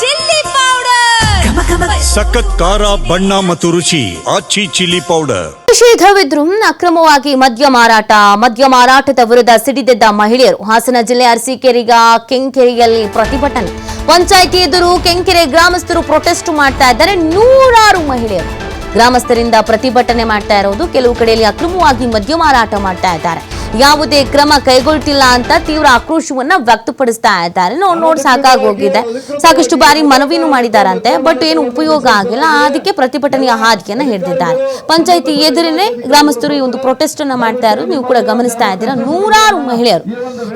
Chilli powder. ಸಖತ್ ಖಾರ ಬಣ್ಣ ಮತ್ತು ರುಚಿ ಆಚಿ ಚಿಲ್ಲಿ ಪೌಡರ್. ನಿಷೇಧವಿದ್ರೂ ಅಕ್ರಮವಾಗಿ ಮದ್ಯ ಮಾರಾಟ ಮದ್ಯ ಮಾರಾಟದ ವಿರುದ್ಧ ಸಿಡಿದೆದ್ದ ಮಹಿಳೆಯರು ಹಾಸನ ಜಿಲ್ಲೆ ಅರಸೀಕೆರೆಗ ಕೆಂಕೆರೆಯಲ್ಲಿ ಪ್ರತಿಭಟನೆ. ಪಂಚಾಯಿತಿ ಎದುರು ಕೆಂಕೆರೆ ಗ್ರಾಮಸ್ಥರು ಪ್ರೊಟೆಸ್ಟ್ ಮಾಡ್ತಾ ಇದ್ದಾರೆ. ನೂರಾರು ಮಹಿಳೆಯರು ಗ್ರಾಮಸ್ಥರಿಂದ ಪ್ರತಿಭಟನೆ ಮಾಡ್ತಾ ಇರೋದು ಕೆಲವು ಕಡೆಯಲ್ಲಿ ಅಕ್ರಮವಾಗಿ ಮದ್ಯ ಮಾರಾಟ ಮಾಡ್ತಾ ಇದ್ದಾರೆ. ಯಾವುದೇ ಕ್ರಮ ಕೈಗೊಳ್ತಿಲ್ಲ ಅಂತ ತೀವ್ರ ಆಕ್ರೋಶವನ್ನ ವ್ಯಕ್ತಪಡಿಸ್ತಾ ಇದ್ದಾರೆ. ನೋಡಿ ಸಾಕಾಗೋಗಿದೆ ಸಾಕಷ್ಟು ಬಾರಿ ಮನವಿನೂ ಮಾಡಿದಾರಂತೆ, ಬಟ್ ಏನು ಉಪಯೋಗ ಆಗಿಲ್ಲ. ಅದಕ್ಕೆ ಪ್ರತಿಭಟನೆಯ ಹಾದಿಯನ್ನ ಹಿಡಿದಿದ್ದಾರೆ. ಪಂಚಾಯಿತಿ ಎದುರಿನೇ ಗ್ರಾಮಸ್ಥರು ಈ ಒಂದು ಪ್ರೊಟೆಸ್ಟ್ ಅನ್ನ ಮಾಡ್ತಾ ಇರೋದು. ನೀವು ಕೂಡ ಗಮನಿಸ್ತಾ ಇದ್ದೀರಾ. ನೂರಾರು ಮಹಿಳೆಯರು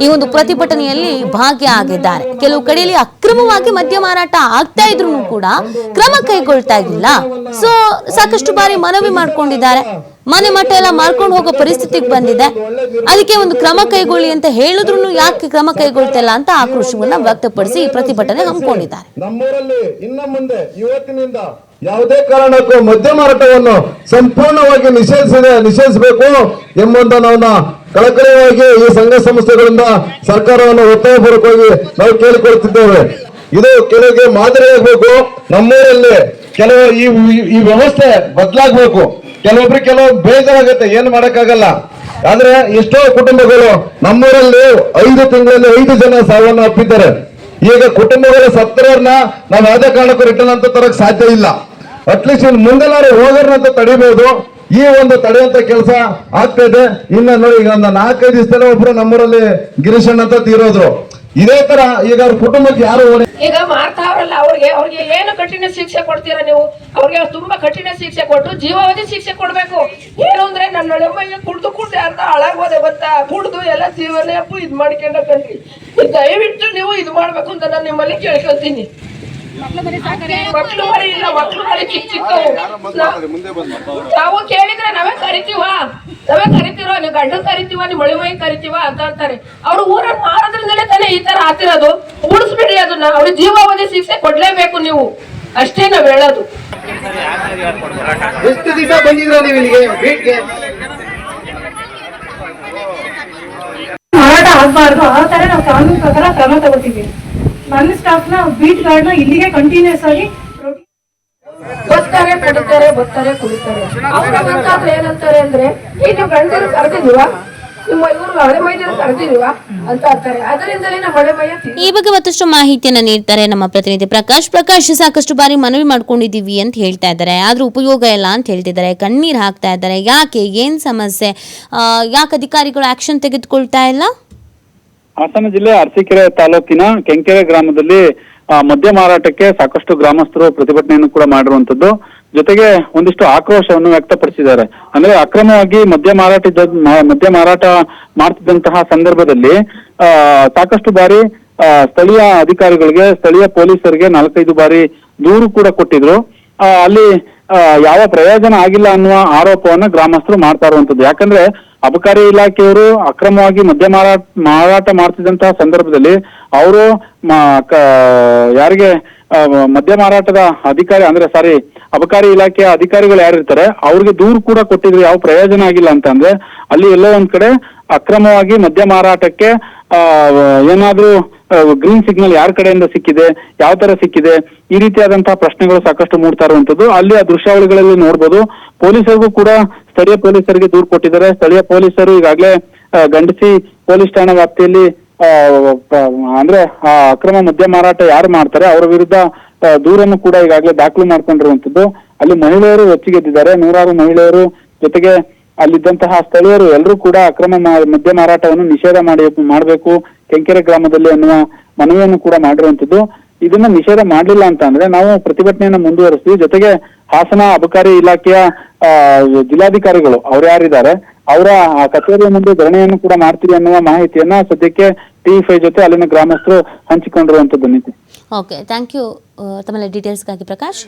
ಈ ಒಂದು ಪ್ರತಿಭಟನೆಯಲ್ಲಿ ಭಾಗಿಯಾಗಿದ್ದಾರೆ ಕೆಲವು ಕಡೆಯಲ್ಲಿ ಅಕ್ರಮವಾಗಿ ಮದ್ಯ ಮಾರಾಟ ಆಗ್ತಾ ಇದ್ರು ಕೂಡ ಕ್ರಮ ಕೈಗೊಳ್ತಾ ಇಲ್ಲ ಸೊ ಸಾಕಷ್ಟು ಬಾರಿ ಮನವಿ ಮಾಡ್ಕೊಂಡಿದ್ದಾರೆ. ಮನೆ ಮಠ ಎಲ್ಲ ಮಾರ್ಕೊಂಡು ಹೋಗೋ ಪರಿಸ್ಥಿತಿಗೆ ಬಂದಿದೆ. ಅದಕ್ಕೆ ಒಂದು ಕ್ರಮ ಕೈಗೊಳ್ಳಿ ಅಂತ ಹೇಳಿದ್ರು ಯಾಕೆ ಕ್ರಮ ಕೈಗೊಳ್ತಿಲ್ಲ ಅಂತ ಆಕ್ರೋಶವನ್ನ ವ್ಯಕ್ತಪಡಿಸಿ ಪ್ರತಿಭಟನೆ ಹಮ್ಮಿಕೊಂಡಿದ್ದಾರೆ. ನಮ್ಮೂರಲ್ಲಿ ಇನ್ನ ಮುಂದೆ ಇವತ್ತಿನಿಂದ ಯಾವುದೇ ಕಾರಣಕ್ಕೂ ಮದ್ಯ ಮಾರಾಟವನ್ನು ಸಂಪೂರ್ಣವಾಗಿ ನಿಷೇಧಿಸಿದೆ, ನಿಷೇಧಿಸಬೇಕು ಎಂಬುದನ್ನ ಕಳಕಳಿಯಾಗಿ ಈ ಸಂಘ ಸಂಸ್ಥೆಗಳಿಂದ ಸರ್ಕಾರವನ್ನು ಒತ್ತಾಯಪೂರ್ವಕವಾಗಿ ನಾವು ಕೇಳಿಕೊಳ್ತಿದ್ದೇವೆ ಇದು ಕೆಲವಿಗೆ ಮಾದರಿಯಾಗಬೇಕು. ನಮ್ಮೂರಲ್ಲಿ ಕೆಲವು ಈ ವ್ಯವಸ್ಥೆ ಬದಲಾಗಬೇಕು. ಕೆಲವೊಬ್ರಿಗೆ ಕೆಲವು ಬೇಜಾರಾಗುತ್ತೆ, ಏನು ಮಾಡಕ್ಕಾಗಲ್ಲ. ಆದ್ರೆ ಎಷ್ಟೋ ಕುಟುಂಬಗಳು ನಮ್ಮೂರಲ್ಲಿ ಐದು ತಿಂಗಳಲ್ಲಿ ಐದು ಜನ ಸಾವನ್ನು ಅಪ್ಪಿದ್ದಾರೆ ಈಗ ಕುಟುಂಬಗಳ ಸತ್ತರನ್ನ ನಾವು ಯಾವುದೇ ಕಾರಣಕ್ಕೂ ರಿಟರ್ನ್ ಅಂತ ತರಕ್ ಸಾಧ್ಯ ಇಲ್ಲ. ಅಟ್ಲೀಸ್ಟ್ ಇನ್ನು ಮುಂದೆಲ್ಲಾರು ಅಂತ ತಡಿಬಹುದು ಈ ಒಂದು ತಡೆಯುವಂತ ಕೆಲಸ ಆಗ್ತಾ ಇದೆ. ಇನ್ನ ನೋಡಿ ಈಗ ಒಂದು ನಾಲ್ಕೈದು ದಿವಸದಲ್ಲಿ ಒಬ್ರು ನಮ್ಮೂರಲ್ಲಿ ಗಿರೀಶಣ್ಣ ಅಂತ ತೀರೋದ್ರು. ಇದೇ ತರ ಈಗ ಅವ್ರ ಕುಟುಂಬಕ್ಕೆ ಯಾರು ಹೊಣೆ ಈಗ ಮಾಡ್ತಾವ್ರಲ್ಲ ಅವ್ರಿಗೆ ಅವ್ರಿಗೆ ಏನು ಕಠಿಣ ಶಿಕ್ಷೆ ಕೊಡ್ತೀರಾ ನೀವು? ಅವ್ರಿಗೆ ತುಂಬಾ ಕಠಿಣ ಶಿಕ್ಷೆ ಕೊಟ್ಟು ಜೀವಾವಧಿ ಶಿಕ್ಷೆ ಕೊಡ್ಬೇಕು. ಏನು ಅಂದ್ರೆ ನನ್ನ ನಳೆಮೈಗೆ ಕುಡ್ದು ಕುಡ್ದು ಅಂತ ಹಾಳಾಗೋದೆ ಗೊತ್ತಾ? ಕುಡ್ದು ಎಲ್ಲ ಜೀವನ ಅಪ್ಪು ಇದ್ ಮಾಡ್ಕೊಂಡ ಕಣ್ರಿ. ದಯವಿಟ್ಟು ನೀವು ಇದು ಮಾಡ್ಬೇಕು ಅಂತ ನಾನು ನಿಮ್ಮಲ್ಲಿ ಕೇಳ್ಕೊಳ್ತೀನಿ. ಮಕ್ಳು ಮರಿ ಇಲ್ಲ ಮಕ್ಳು ಮರಿ ಚಿಕ್ಕ ಚಿಕ್ಕವು. ನಾವು ಕೇಳಿದ್ರೆ ನಾವೇ ಕರಿತೀವ? ನಾವೇ ಕರಿತೀವ ನೀವು ಗಂಡ ಕರಿತೀವ ನೀವು ಮಳಿ ಮೈ ಕರಿತೀವ ಅಂತ ಅಂತಾರೆ. ಅವ್ರು ಊರಲ್ಲಿ ಮಾರೋದ್ರಿಂದಲೇ ತಾನೇ ಈ ತರ ಆತಿರೋದು ಉಳಿಸ್ಬಿಡಿ ಅದನ್ನ. ಅವ್ರ ಜೀವಾವಧಿ ಶಿಕ್ಷೆ ಕೊಡ್ಲೇಬೇಕು ನೀವು. ಅಷ್ಟೇ ನಾವ್ ಹೇಳೋದು. ಎಷ್ಟು ದಿವಸ ಬಂದಿದ್ರ ನೀವು ಇಲ್ಲಿಗೆ? ಮಾರಾಟ ಆಗ್ಬಾರ್ದು. ಆ ತರ ನಾವು ಕಾನೂನು ಪ್ರಕಾರ ಕ್ರಮ ತಗೋತೀವಿ ನನ್ನ ಸ್ಟಾಫ್ನ ಬೀಟ್ ಗಾರ್ಡ್ನ ಇಲ್ಲಿಗೆ ಕಂಟಿನ್ಯೂಸ್ ಆಗಿ ಬರ್ತಾರೆ ಕುಡಿತಾರೆ ಬರ್ತಾರೆ ಕುಡಿತಾರೆ. ಅವ್ರ ಏನಂತಾರೆ ಅಂದ್ರೆ ಈ ನೀವು ಗಂಡರು ಕರೆದಿಲ್ವ? ನಿಮ್ಮ ಇವ್ರು ಹಳೆ ಮೈದೂರು ಕರೆದಿಲ್ವ? ಅಂತ ಅಂತಾರೆ. ಅದರಿಂದಲೇ ನಮ್ಮ ಹಳೆ ಮೈಯ ತಿ- ಈ ಬಗ್ಗೆ ಮತ್ತಷ್ಟು ಮಾಹಿತಿಯನ್ನ ನೀಡ್ತಾರೆ ನಮ್ಮ ಪ್ರತಿನಿಧಿ ಪ್ರಕಾಶ್. ಪ್ರಕಾಶ್ ಸಾಕಷ್ಟು ಬಾರಿ ಮನವಿ ಮಾಡ್ಕೊಂಡಿದೀವಿ ಅಂತ ಹೇಳ್ತಾ ಇದ್ದಾರೆ. ಆದ್ರೂ ಉಪಯೋಗ ಇಲ್ಲ ಅಂತ ಹೇಳ್ತಿದ್ದಾರೆ. ಕಣ್ಣೀರ್ ಹಾಕ್ತಾ ಇದ್ದಾರೆ. ಯಾಕೆ? ಏನ್ ಸಮಸ್ಯೆ? ಯಾಕೆ ಅಧಿಕಾರಿಗಳು ಆಕ್ಷನ್ ತೆಗೆದುಕೊಳ್ತಾ ಇಲ್ಲ? ಹಾಸನ ಜಿಲ್ಲೆ ಅರಸೀಕೆರೆ ತಾಲೂಕಿನ ಕೆಂಕೆರೆ ಗ್ರಾಮದಲ್ಲಿ ಮದ್ಯ ಮಾರಾಟಕ್ಕೆ ಸಾಕಷ್ಟು ಗ್ರಾಮಸ್ಥರು ಪ್ರತಿಭಟನೆಯನ್ನು ಕೂಡ ಮಾಡಿರುವಂತದ್ದು ಜೊತೆಗೆ ಒಂದಿಷ್ಟು ಆಕ್ರೋಶವನ್ನು ವ್ಯಕ್ತಪಡಿಸಿದ್ದಾರೆ. ಅಂದ್ರೆ ಅಕ್ರಮವಾಗಿ ಮದ್ಯ ಮಾರಾಟ ಮದ್ಯ ಮಾರಾಟ ಮಾಡ್ತಿದ್ದಂತಹ ಸಂದರ್ಭದಲ್ಲಿ ಸಾಕಷ್ಟು ಬಾರಿ ಸ್ಥಳೀಯ ಅಧಿಕಾರಿಗಳಿಗೆ, ಸ್ಥಳೀಯ ಪೊಲೀಸರಿಗೆ ನಾಲ್ಕೈದು ಬಾರಿ ದೂರು ಕೂಡ ಕೊಟ್ಟಿದ್ರು. ಅಲ್ಲಿ ಯಾವ ಪ್ರಯೋಜನ ಆಗಿಲ್ಲ ಅನ್ನುವ ಆರೋಪವನ್ನ ಗ್ರಾಮಸ್ಥರು ಮಾಡ್ತಾ ಇರುವಂತದ್ದು ಯಾಕಂದ್ರೆ ಅಬಕಾರಿ ಇಲಾಖೆಯವರು ಅಕ್ರಮವಾಗಿ ಮದ್ಯ ಮಾರಾಟ ಮಾರಾಟ ಮಾಡ್ತಿದ್ದಂತಹ ಸಂದರ್ಭದಲ್ಲಿ ಅವರು ಯಾರಿಗೆ ಮದ್ಯ ಮಾರಾಟದ ಅಧಿಕಾರಿ, ಅಂದ್ರೆ ಸಾರಿ ಅಬಕಾರಿ ಇಲಾಖೆಯ ಅಧಿಕಾರಿಗಳು ಯಾರಿರ್ತಾರೆ, ಅವ್ರಿಗೆ ದೂರು ಕೂಡ ಕೊಟ್ಟಿದ್ರು, ಯಾವ ಪ್ರಯೋಜನ ಆಗಿಲ್ಲ ಅಂತಂದ್ರೆ ಅಲ್ಲಿ ಎಲ್ಲೋ ಒಂದ್ ಕಡೆ ಅಕ್ರಮವಾಗಿ ಮದ್ಯ ಮಾರಾಟಕ್ಕೆ ಏನಾದ್ರೂ ಗ್ರೀನ್ ಸಿಗ್ನಲ್ ಯಾರ ಕಡೆಯಿಂದ ಸಿಕ್ಕಿದೆ, ಯಾವ ತರ ಸಿಕ್ಕಿದೆ, ಈ ರೀತಿಯಾದಂತಹ ಪ್ರಶ್ನೆಗಳು ಸಾಕಷ್ಟು ಮೂಡ್ತಾ ಇರುವಂತದ್ದು ಅಲ್ಲಿ ಆ ದೃಶ್ಯಾವಳಿಗಳಲ್ಲಿ ನೋಡ್ಬೋದು. ಪೊಲೀಸರಿಗೂ ಕೂಡ ಸ್ಥಳೀಯ ಪೊಲೀಸರಿಗೆ ದೂರು ಕೊಟ್ಟಿದ್ದಾರೆ. ಸ್ಥಳೀಯ ಪೊಲೀಸರು ಈಗಾಗಲೇ ಗಂಡಸಿ ಪೊಲೀಸ್ ಠಾಣಾ ವ್ಯಾಪ್ತಿಯಲ್ಲಿ ಅಂದ್ರೆ, ಆ, ಅಕ್ರಮ ಮದ್ಯ ಮಾರಾಟ ಯಾರು ಮಾಡ್ತಾರೆ, ಅವರ ವಿರುದ್ಧ ದೂರನ್ನು ಕೂಡ ಈಗಾಗಲೇ ದಾಖಲು ಮಾಡ್ಕೊಂಡಿರುವಂತದ್ದು ಅಲ್ಲಿ ಮಹಿಳೆಯರು ಹೆಚ್ಚಿಗೆದ್ದಿದ್ದಾರೆ ನೂರಾರು ಮಹಿಳೆಯರು ಜೊತೆಗೆ ಅಲ್ಲಿದ್ದಂತಹ ಸ್ಥಳೀಯರು ಎಲ್ಲರೂ ಕೂಡ ಅಕ್ರಮ ಮದ್ಯ ಮಾರಾಟವನ್ನು ನಿಷೇಧ ಮಾಡಿ, ಮಾಡಬೇಕು. ಕೆಂಕೆರೆ ಗ್ರಾಮದಲ್ಲಿ ಅನ್ನುವ ಮನವಿಯನ್ನು ಕೂಡ ಮಾಡಿರುವಂತದ್ದು ಇದನ್ನ ನಿಷೇಧ ಮಾಡಲಿಲ್ಲ ಅಂತ ಅಂದ್ರೆ ನಾವು ಪ್ರತಿಭಟನೆಯನ್ನ ಮುಂದುವರಿಸ್ತೀವಿ. ಜೊತೆಗೆ ಹಾಸನ ಅಬಕಾರಿ ಇಲಾಖೆಯ ಆ, ಜಿಲ್ಲಾಧಿಕಾರಿಗಳು ಅವ್ರು ಯಾರಿದ್ದಾರೆ ಅವರ ಆ ಕಚೇರಿಯ ಮುಂದೆ ಧರಣಿಯನ್ನು ಕೂಡ ಮಾಡ್ತೀವಿ ಅನ್ನುವ ಮಾಹಿತಿಯನ್ನ ಸದ್ಯಕ್ಕೆ ಟಿ ಫೈವ್ ಜೊತೆ ಅಲ್ಲಿನ ಗ್ರಾಮಸ್ಥರು ಹಂಚಿಕೊಂಡಿರುವಂತದ್ದು ನೀತಿ. ಓಕೆ ಥ್ಯಾಂಕ್ ಯು ತಮ್ಮೆಲ್ಲ ಡೀಟೇಲ್ಸ್ಗಾಗಿ ಪ್ರಕಾಶ್.